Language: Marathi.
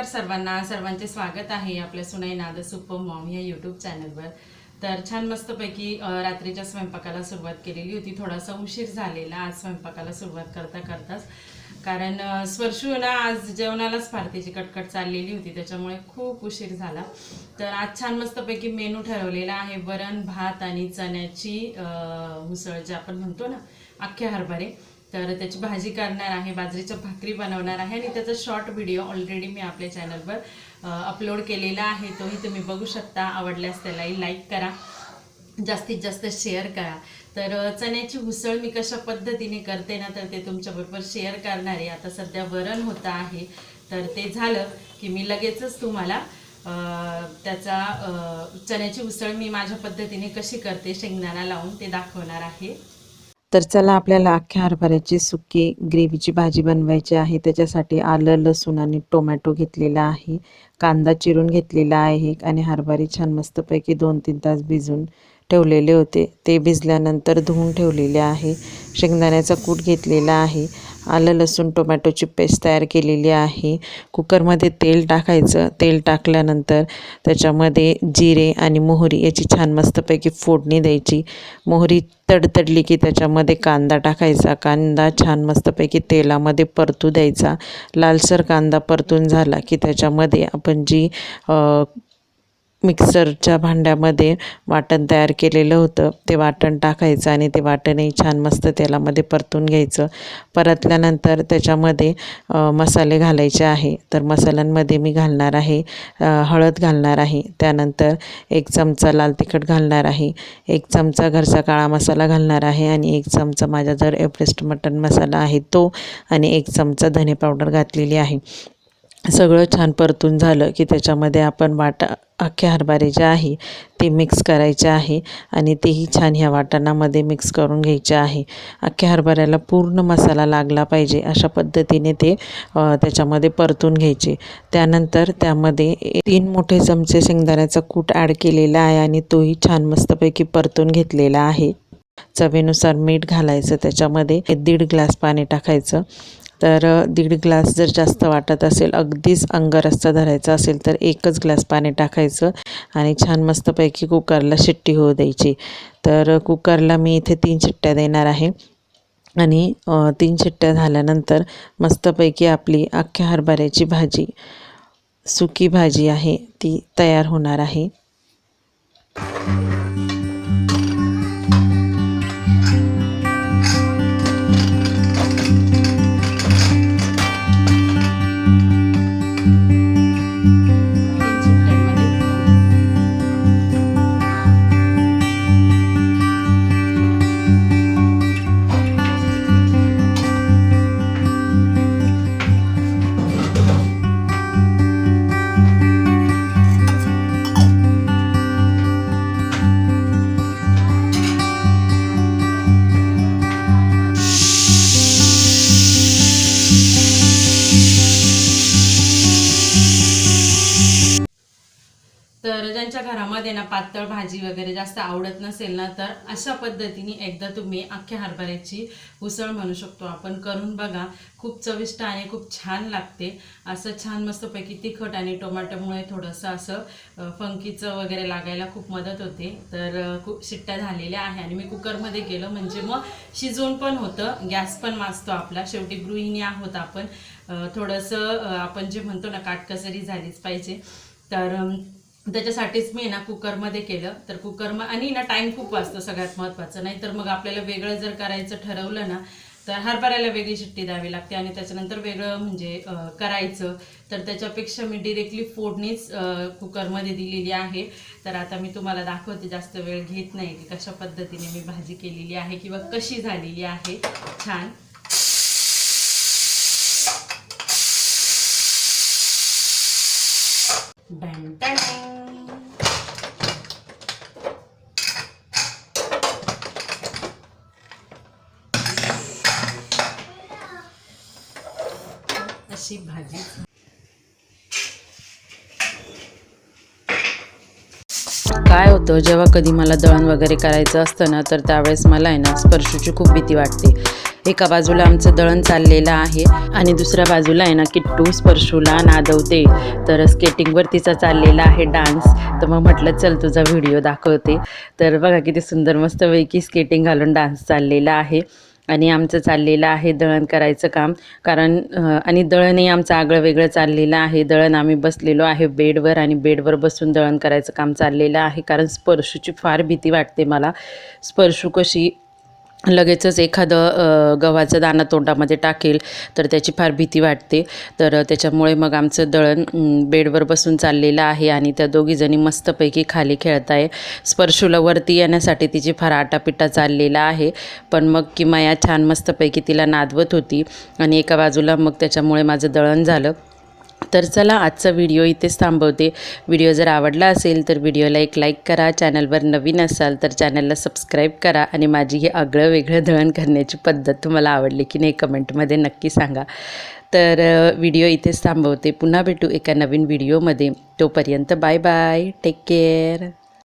नमस्कार सर्वांना. सर्वांचे स्वागत आहे आपल्या सुनाई नाद सुपर मॉम या यूट्यूब चॅनलवर तर छान मस्तपैकी रात्रीच्या स्वयंपाकाला सुरुवात केलेली होती. थोडासा उशीर झालेला आज स्वयंपाकाला सुरुवात करता करताच. कारण अ, ना आज जेवणालाच फार कटकट चाललेली होती. त्याच्यामुळे खूप उशीर झाला. तर आज छान मस्तपैकी मेनू ठरवलेला आहे. वरण भात आणि चण्याची उसळ जे आपण म्हणतो ना अख्खे हरभरे. तर त्याची भाजी करणार आहे बाजरीच्या भाकरी बनवणार आहे आणि त्याचा शॉर्ट व्हिडिओ ऑलरेडी मी आपल्या चॅनलवर अपलोड केलेला आहे. तोही तुम्ही बघू शकता. आवडल्यास त्यालाही लाईक करा. जास्तीत जास्त शेअर करा. तर चण्याची उसळ मी कशा पद्धतीने करते ना तर ते तुमच्याबरोबर शेअर करणार आहे. आता सध्या वरण होतं आहे. तर ते झालं की मी लगेचच तुम्हाला त्याचा चण्याची उसळ मी माझ्या पद्धतीने कशी करते शेंगदाणा लावून ते दाखवणार आहे. तर चला आपल्याला अख्ख्या हरभऱ्याची सुकी ग्रेव्हीची भाजी बनवायची आहे. त्याच्यासाठी आलं लसूण आणि टोमॅटो घेतलेला आहे. कांदा चिरून घेतलेला आहे आणि हरभरे छान मस्तपैकी दोन तीन तास भिजून ठेवलेले होते. ते भिजल्यानंतर धुवून ठेवलेले आहे. शेंगदाण्याचा कूट घेतलेला आहे. आलं लसूण टोमॅटोची पेस्ट तयार केलेली आहे. कुकरमध्ये तेल टाकायचं. तेल टाकल्यानंतर त्याच्यामध्ये जिरे आणि मोहरी याची छान मस्तपैकी फोडणी द्यायची. मोहरी तडतडली की त्याच्यामध्ये कांदा टाकायचा. कांदा छान मस्तपैकी तेलामध्ये परतू द्यायचा. लालसर कांदा परतून झाला की त्याच्यामध्ये आपण जी मिक्सरच्या भांड्यामध्ये वाटण तयार केलेलं होतं. ते वाटण टाकायचं आणि ते वाटणही छान मस्त तेलामध्ये परतून घ्यायचं. परतल्यानंतर त्याच्यामध्ये मसाले घालायचे आहे. तर मसाल्यांमध्ये मी घालणार आहे हळद घालणार आहे. त्यानंतर एक चमचा लाल तिखट घालणार आहे. एक चमचा घरचा काळा मसाला घालणार आहे आणि एक चमचा माझा जर एव्हरेस्ट मटन मसाला आहे तो आणि एक चमचा धने पावडर घातलेली आहे. सगळं छान परतून झालं की त्याच्यामध्ये आपण वाटा अख्खे हरभरे जे आहे ते मिक्स करायचे आहे आणि तेही छान ह्या वाटाणामध्ये मिक्स करून घ्यायचे आहे. अख्ख्या हरभऱ्याला पूर्ण मसाला लागला पाहिजे अशा पद्धतीने ते त्याच्यामध्ये परतून घ्यायचे. त्यानंतर त्यामध्ये तीन मोठे चमचे शेंगदाण्याचा कूट ॲड केलेला आहे आणि तोही छान मस्तपैकी परतून घेतलेला आहे. चवीनुसार मीठ घालायचं त्याच्यामध्ये दीड ग्लास पाणी टाकायचं. तर दीड ग्लास जर जास्त वाटत असेल अगदीच अंगरस्ता धरायचा असेल तर एकच ग्लास पाणी टाकायचं आणि छान मस्तपैकी कुकरला शिट्टी होऊ द्यायची. तर कुकरला मी इथे तीन शिट्ट्या देणार आहे. आणि तीन शिट्ट्या झाल्यानंतर मस्तपैकी आपली अख्ख्या हरभऱ्याची भाजी सुकी भाजी आहे ती तयार होणार आहे. ज्यांच्या ना पातळ भाजी वगैरे जास्त आवडत नसेल ना तर अशा पद्धतीने एकदा तुम्ही अख्ख्या हरभऱ्याची उसळ म्हणू शकतो. आपण करून बघा खूप चविष्ट आणि खूप छान लागते. असं छान मस्तपैकी तिखट आणि टोमॅटोमुळे थोडंसं असं फंकीचं वगैरे लागायला खूप मदत होते. तर खूप शिट्ट्या झालेल्या आहे आणि मी कुकरमध्ये केलं. म्हणजे मग शिजवून पण होतं गॅस पण वाचतो आपला. शेवटी गृहिणी आहोत आपण. थोडंसं आपण जे म्हणतो ना काटकसरी झालीच पाहिजे. तर त्याच्यासाठीच मी ना कुकरमध्ये केलं. तर कुकर आणि ना टाईम खूप वाचतो सगळ्यात महत्त्वाचं नाही तर मग आपल्याला वेगळं जर करायचं ठरवलं ना तर हरभऱ्याला वेगळी शिट्टी द्यावी लागते आणि त्याच्यानंतर वेगळं म्हणजे करायचं. तर त्याच्यापेक्षा मी डिरेक्टली फोडणीच कुकरमध्ये दिलेली आहे. तर आता मी तुम्हाला दाखवते जास्त वेळ घेत नाही की कशा पद्धतीने मी भाजी केलेली आहे किंवा कशी झालेली आहे. छान. अशी भाजी. काय होतं जेव्हा कधी मला दळण वगैरे करायचं असतं ना तर त्यावेळेस मला आहे ना स्पर्शूची खूप भीती वाटते. एका बाजूला आमचं दळण चाललेलं आहे आणि दुसऱ्या बाजूला आहे ना किट्टू स्पर्शूला नादवते. तर स्केटिंगवर तिचा चाललेला आहे डान्स तर मग म्हटलं चल तुझा व्हिडिओ दाखवते. तर बघा किती सुंदर मस्तपैकी स्केटिंग घालून डान्स चाललेला आहे. आणि आमचं चाललेलं आहे दळण करायचं काम. कारण आणि दळणही आमचं आगळं वेगळं चाललेलं आहे. दळण आम्ही बसलेलो आहे बेडवर आणि बेडवर बसून दळण करायचं काम चाललेलं आहे. कारण स्पर्शूची फार भीती वाटते मला. स्पर्शू कशी लगेचच एखादं गव्हाचं दाणं तोंडामध्ये टाकेल तर त्याची फार भीती वाटते. तर त्याच्यामुळे मग आमचं दळण बेडवर बसून चाललेलं आहे आणि त्या दोघीजणी मस्तपैकी खाली खेळत आहे स्पर्शूला वरती येण्यासाठी तिची फार आटापिटा चाललेला आहे. पण मग किमाया छान मस्तपैकी तिला नादवत होती आणि एका बाजूला मग त्याच्यामुळे माझं दळण झालं. तर चला आजचा व्हिडिओ इथेच थांबवते. व्हिडिओ जर आवडला असेल तर व्हिडिओला एक लाईक करा चॅनलवर नवीन असाल तर चॅनलला सबस्क्राईब करा आणि माझी ही आगळं वेगळं दळण करण्याची पद्धत तुम्हाला आवडली की नाही कमेंटमध्ये नक्की सांगा. तर व्हिडिओ इथेच थांबवते. पुन्हा भेटू एका नवीन व्हिडिओमध्ये. तोपर्यंत बाय बाय टेक केअर